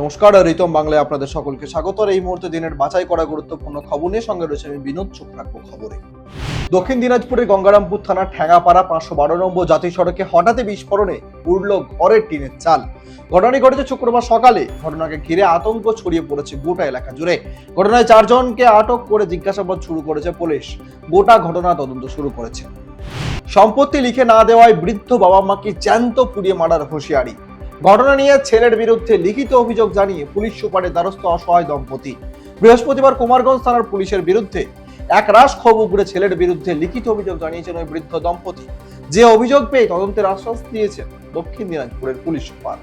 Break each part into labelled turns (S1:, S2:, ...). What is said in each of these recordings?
S1: নমস্কার, রিতম বাংলায় আপনাদের সকলকে স্বাগত। এই মুহূর্তে দিনের বাছাই করা গুরুত্বপূর্ণ খবর নিয়ে সঙ্গে রয়েছে আমি বিনোদ চোখ খবরে। দক্ষিণ দিনাজপুরের গঙ্গারামপুর থানার ঠ্যাঙ্গাপাড়া পাঁচশো বারো নম্বর জাতীয় সড়কে হঠাৎই বিস্ফোরণে উড়ল ঘরের টিনের চাল। ঘটনাটি ঘটেছে শুক্রবার সকালে। ঘটনাকে ঘিরে আতঙ্ক ছড়িয়ে পড়েছে গোটা এলাকা জুড়ে। ঘটনায় চারজনকে আটক করে জিজ্ঞাসাবাদ শুরু করেছে পুলিশ। গোটা ঘটনা তদন্ত শুরু করেছে। সম্পত্তি লিখে না দেওয়ায় বৃদ্ধ বাবা মাকে জ্যান্ত পুড়িয়ে মারার হুঁশিয়ারি। ঘটনা নিয়ে ছেলের বিরুদ্ধে লিখিত অভিযোগ জানিয়ে পুলিশ সুপারের দ্বারস্থ অসহায় দম্পতি। বৃহস্পতিবার কুমারগঞ্জ থানার পুলিশের বিরুদ্ধে এক রাশ ক্ষোভ উগড়ে ছেলের বিরুদ্ধে লিখিত অভিযোগ জানিয়েছেন ওই বৃদ্ধ দম্পতি। যে অভিযোগ পেয়ে তদন্তের আশ্বাস দিয়েছেন দক্ষিণ দিনাজপুরের পুলিশ সুপার।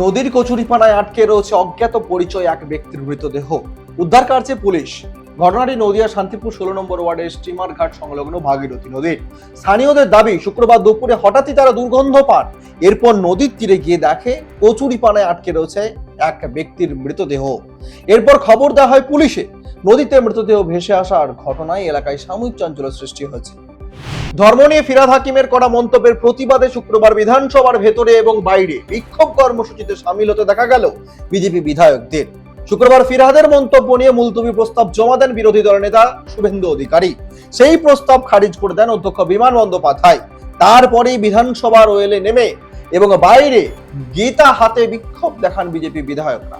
S1: নদীর কচুরিপানায় আটকে রয়েছে অজ্ঞাত পরিচয় এক ব্যক্তির মৃতদেহ। উদ্ধার কার্যে পুলিশ ঘটনাটি নদিয়া শান্তিপুর ষোলো নম্বর ওয়ার্ডের স্টিমার ঘাট সংলগ্ন ভাগীরথী নদীর। স্থানীয়দের দাবি, শুক্রবার দুপুরে হঠাৎই তারা দুর্গন্ধ পান। এরপর নদীর তীরে গিয়ে দেখে কচুরিপানায় আটকে রয়েছে এক ব্যক্তির মৃতদেহ। এরপর খবর দেওয়া হয় পুলিশে। নদীতে মৃতদেহ ভেসে আসার ঘটনায় এলাকায় সাময়িক চাঞ্চল্য সৃষ্টি হয়েছে। ধর্ম নিয়ে ফিরাদ হাকিমের করা মন্তব্যের প্রতিবাদে শুক্রবার বিধানসভার ভেতরে এবং বাইরে বিক্ষোভ কর্মসূচিতে সামিল হতে দেখা গেল বিজেপি বিধায়কদের। শুক্রবার ফিরহাদের মন্তব্য নিয়ে মুলতবি প্রস্তাব জমা দেন বিরোধী দল নেতা শুভেন্দু অধিকারী। সেই প্রস্তাব খারিজ করে দেন অধ্যক্ষ বিমান বন্দ্যোপাধ্যায়। তারপরেই বিধানসভা রয়েলে নেমে এবং বাইরে গীতা হাতে বিক্ষোভ দেখান বিজেপি বিধায়করা।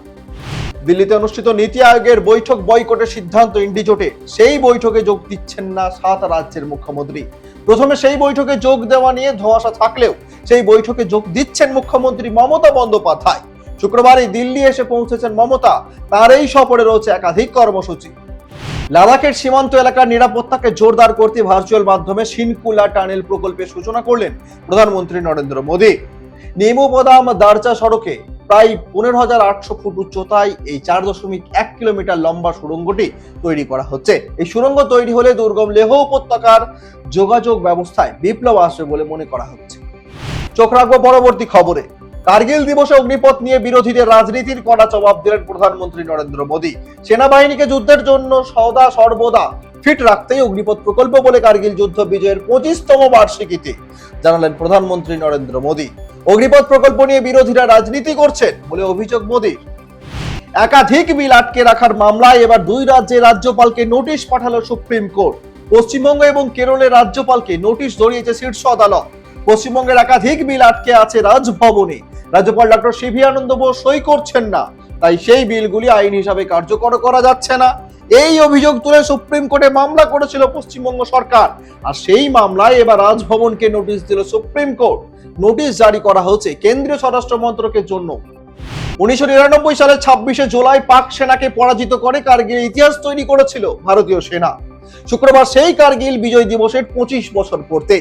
S1: দিল্লিতে অনুষ্ঠিত নীতি আয়োগের বৈঠক বয়কটের সিদ্ধান্ত ইন্ডিজোটে সেই বৈঠকে যোগ দিচ্ছেন না সাত রাজ্যের মুখ্যমন্ত্রী। প্রথমে সেই বৈঠকে যোগ দেওয়া নিয়ে ধোঁয়াশা থাকলেও সেই বৈঠকে যোগ দিচ্ছেন মুখ্যমন্ত্রী মমতা বন্দ্যোপাধ্যায়। শুক্রবারই দিল্লি এসে পৌঁছেছেন মমতা। তার এই সফরে রয়েছে একাধিক কর্মসূচি। লাদাখের সীমান্ত এলাকার নিরাপত্তাকে জোরদার করতে ভার্চুয়াল মাধ্যমে সিনকুলা টানেল প্রকল্পের সূচনা করলেন প্রধানমন্ত্রী নরেন্দ্র মোদী। নেমুপদাম দারচা সড়কে প্রায় পনেরো হাজার আটশো ফুট উচ্চতায় এই চার দশমিক এক কিলোমিটার লম্বা সুড়ঙ্গটি তৈরি করা হচ্ছে। এই সুড়ঙ্গ তৈরি হলে দুর্গম লেহ উপত্যকার যোগাযোগ ব্যবস্থায় বিপ্লব আসবে বলে মনে করা হচ্ছে। চোখ রাখব পরবর্তী খবরে। কার্গিল দিবসে অগ্নিপথ নিয়ে বিরোধীদের রাজনীতির কড়া জবাব দিলেন প্রধানমন্ত্রী নরেন্দ্র মোদী। সেনাবাহিনীকে যুদ্ধের জন্য সদা সর্বদা ফিট রাখতেই অগ্নিপথ প্রকল্প বলে কার্গিল যুদ্ধ বিজয়ের পঁচিশতম বার্ষিকীতে জানালেন প্রধানমন্ত্রী নরেন্দ্র মোদী। অগ্নিপথ প্রকল্প নিয়ে বিরোধীরা রাজনীতি করছেন বলে অভিযোগ মোদীর। একাধিক বিল আটকে রাখার মামলায় এবার দুই রাজ্যের রাজ্যপালকে নোটিশ পাঠালো সুপ্রিম কোর্ট। পশ্চিমবঙ্গ এবং কেরলের রাজ্যপালকে নোটিশ ধরিয়েছে শীর্ষ আদালত। পশ্চিমবঙ্গের একাধিক বিল আটকে আছে রাজভবনে। রাজ্যপাল ডক্টর সিভি আনন্দ বোস সই করছেন না। তাই সেই বিলগুলি আইন হিসাবে কার্যকর করা যাচ্ছে না। এই অভিযোগ তুলে সুপ্রিম কোর্টে মামলা করেছিল পশ্চিমবঙ্গ সরকার। আর সেই মামলায় এবার রাজভবনকে নোটিশ দিল সুপ্রিম কোর্ট। নোটিশ জারি করা হয়েছে কেন্দ্রীয় স্বরাষ্ট্র মন্ত্রকের জন্য। উনিশশো নিরানব্বই সালের ছাব্বিশে জুলাই পাক সেনাকে পরাজিত করে কার্গিল ইতিহাস তৈরি করেছিল ভারতীয় সেনা। শুক্রবার সেই কার্গিল বিজয় দিবসের পঁচিশ বছর পড়তে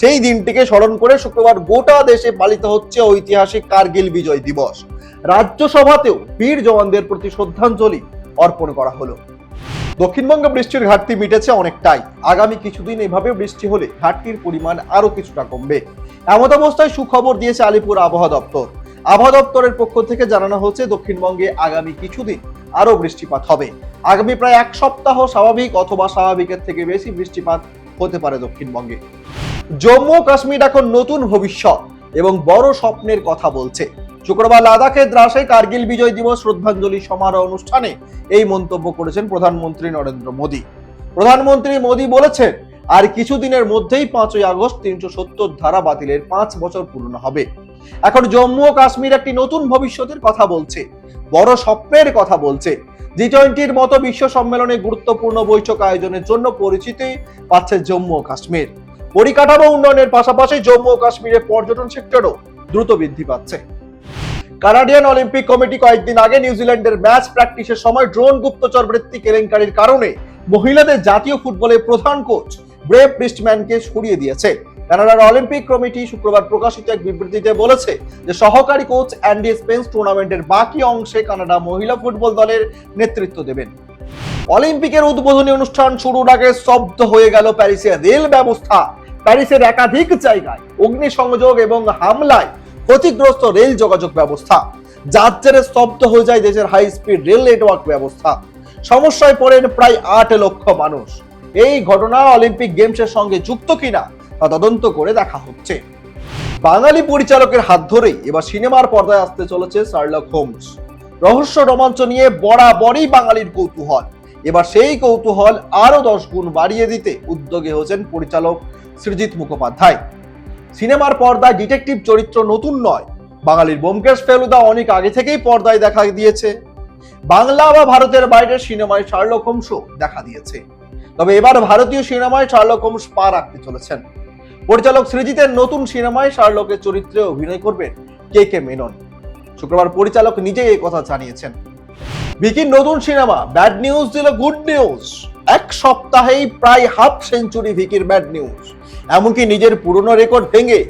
S1: সেই দিনটিকে স্মরণ করে শুক্রবার গোটা দেশে পালিত হচ্ছে ঐতিহাসিক কার্গিল বিজয় দিবস। রাজ্যসভাতেও বীর জওয়ানদের প্রতি শ্রদ্ধাঞ্জলি অর্পণ করা হলো। দক্ষিণবঙ্গে বৃষ্টির ঘাটতি মিটেছে অনেকটাই। আগামী কিছুদিন এভাবে বৃষ্টি হলে ঘাটতির পরিমাণ আরও কিছুটা কমবে। এমত অবস্থায় সুখবর দিয়েছে আলিপুর আবহাওয়া দপ্তর। আবহাওয়া দপ্তরের পক্ষ থেকে জানানো হচ্ছে, দক্ষিণবঙ্গে আগামী কিছুদিন আরও বৃষ্টিপাত হবে। আগামী প্রায় এক সপ্তাহ স্বাভাবিক অথবা স্বাভাবিকের থেকে বেশি বৃষ্টিপাত হতে পারে দক্ষিণবঙ্গে। জম্মু কাশ্মীর এখন নতুন ভবিষ্যৎ এবং বড় স্বপ্নের কথা বলছে। শুক্রবার লাদাখের দ্রাসে কার্গিল বিজয় দিবস শ্রদ্ধাঞ্জলি সমারোহ অনুষ্ঠানে এই মন্তব্য করেছেন প্রধানমন্ত্রী নরেন্দ্র মোদী। প্রধানমন্ত্রী মোদী বলেছেন, আর কিছুদিনের মধ্যেই পাঁচই আগস্ট তিনশো সত্তর ধারা বাতিলের পাঁচ বছর পূর্ণ হবে। এখন জম্মু ও কাশ্মীর একটি নতুন ভবিষ্যতের কথা বলছে, বড় স্বপ্নের কথা বলছে। জি টোয়েন্টির মতো বিশ্ব সম্মেলনে গুরুত্বপূর্ণ বৈঠক আয়োজনের জন্য পরিচিতি পাচ্ছে জম্মু ও কাশ্মীর। পরিকাঠামো উন্নয়নের পাশাপাশি জম্মু ও কাশ্মীরের পর্যটন সেক্টরও দ্রুত বৃদ্ধি পাচ্ছে। কানাডিয়ান অলিম্পিক কমিটি কয়েকদিন আগে নিউজিল্যান্ডের ম্যাচ প্র্যাকটিসের সময় ড্রোন গুপ্তচর বৃত্তি কেলেঙ্কারির কারণে মহিলাদের জাতীয় ফুটবলের প্রধান কোচ ব্রেভ ব্রিস্টম্যানকে সরিয়ে দিয়েছে। কানাডার অলিম্পিক কমিটি শুক্রবার প্রকাশিত এক বিবৃতিতে বলেছে যে সহকারী কোচ অ্যান্ডি স্পেন্স টুর্নামেন্টের বাকি অংশে কানাডা মহিলা ফুটবল দলের নেতৃত্ব দেবেন। অলিম্পিকের উদ্বোধনী অনুষ্ঠান শুরুর আগে স্তব্ধ হয়ে গেল প্যারিসের রেল ব্যবস্থা। প্যারিসের একাধিক জায়গায় অগ্নিসংযোগ এবং হামলায় ক্ষতিগ্রস্ত রেল যোগাযোগ ব্যবস্থা। যার জেরে স্তব্ধ হয়ে যায় দেশের হাই স্পিড রেল নেটওয়ার্ক ব্যবস্থা। সমস্যায় পড়েন প্রায় আট লক্ষ মানুষ। এই ঘটনা অলিম্পিক গেমসের সঙ্গে যুক্ত কিনা তা তদন্ত করে দেখা হচ্ছে। বাঙালি পরিচালকের হাত ধরেই এবার সিনেমার পর্দায় আসতে চলেছে শার্লক হোমস রহস্য রোমাঞ্চ নিয়ে বরাবরই বাঙালির কৌতূহল। এবার সেই কৌতূহল আরও দশ গুণ বাড়িয়ে দিতে উদ্যোগে হয়েছেন পরিচালক সৃজিত মুখোপাধ্যায়। সিনেমার পর্দায় ডিটেকটিভ চরিত্র নতুন নয়। বাঙালির বোমকেশ ফেলুদা অনেক আগে থেকেই পর্দায় দেখা দিয়েছে। বাংলা বা ভারতের বাইরের সিনেমায় শার্লক হোমসও দেখা দিয়েছে। তবে এবার ভারতীয় সিনেমায় শার্লক হোমস পা রাখতে চলেছেন। পরিচালক সৃজিতের নতুন সিনেমায় শার্লকের চরিত্রে অভিনয় করবেন কে কে মেনন। শুক্রবার পরিচালক নিজেই এই কথা জানিয়েছেন। ভিকির নতুন সিনেমা, ব্যাড নিউজ দিল গুড নিউজ। এক সপ্তাহেই প্রায় হাফ সেঞ্চুরি ভিকির ব্যাড নিউজ। এমনকি নিজের পুরনো রেকর্ড ভেঙে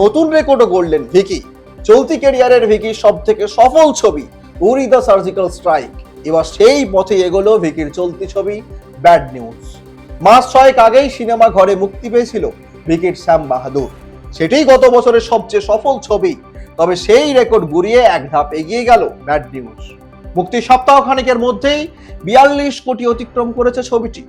S1: নতুন রেকর্ডও গড়লেন ভিকি। চলতি ক্যারিয়ারের ভিকি সব থেকে সফল ছবি, উরি দ্য সার্জিক্যাল স্ট্রাইক। এবার সেই পথে এগোলো ভিকির চলতি ছবি, ব্যাড নিউজ। মাস ছয়েক আগেই সিনেমা ঘরে মুক্তি পেয়েছিল ভিকির শ্যাম বাহাদুর। সেটাই গত বছরের সবচেয়ে সফল ছবি, তবে সেই রেকর্ড গুরিয়ে এক ধাপ এগিয়ে গেল ব্যাড নিউজ। মুক্তির সপ্তাহ খানিকের মধ্যেই বিয়াল্লিশ কোটি অতিক্রম করেছে ছবিটি।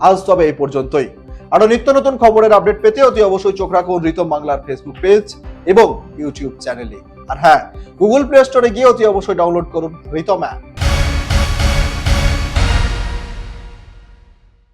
S1: আজ তবে এই পর্যন্তই। আরও নিত্য নতুন খবরের আপডেট পেতে অতি অবশ্যই চোখ রাখুন রিতম বাংলার ফেসবুক পেজ এবং ইউটিউব চ্যানেলে আর হ্যাঁ গুগল প্লে স্টোরে গিয়ে অতি অবশ্যই ডাউনলোড করুন রিতম অ্যাপ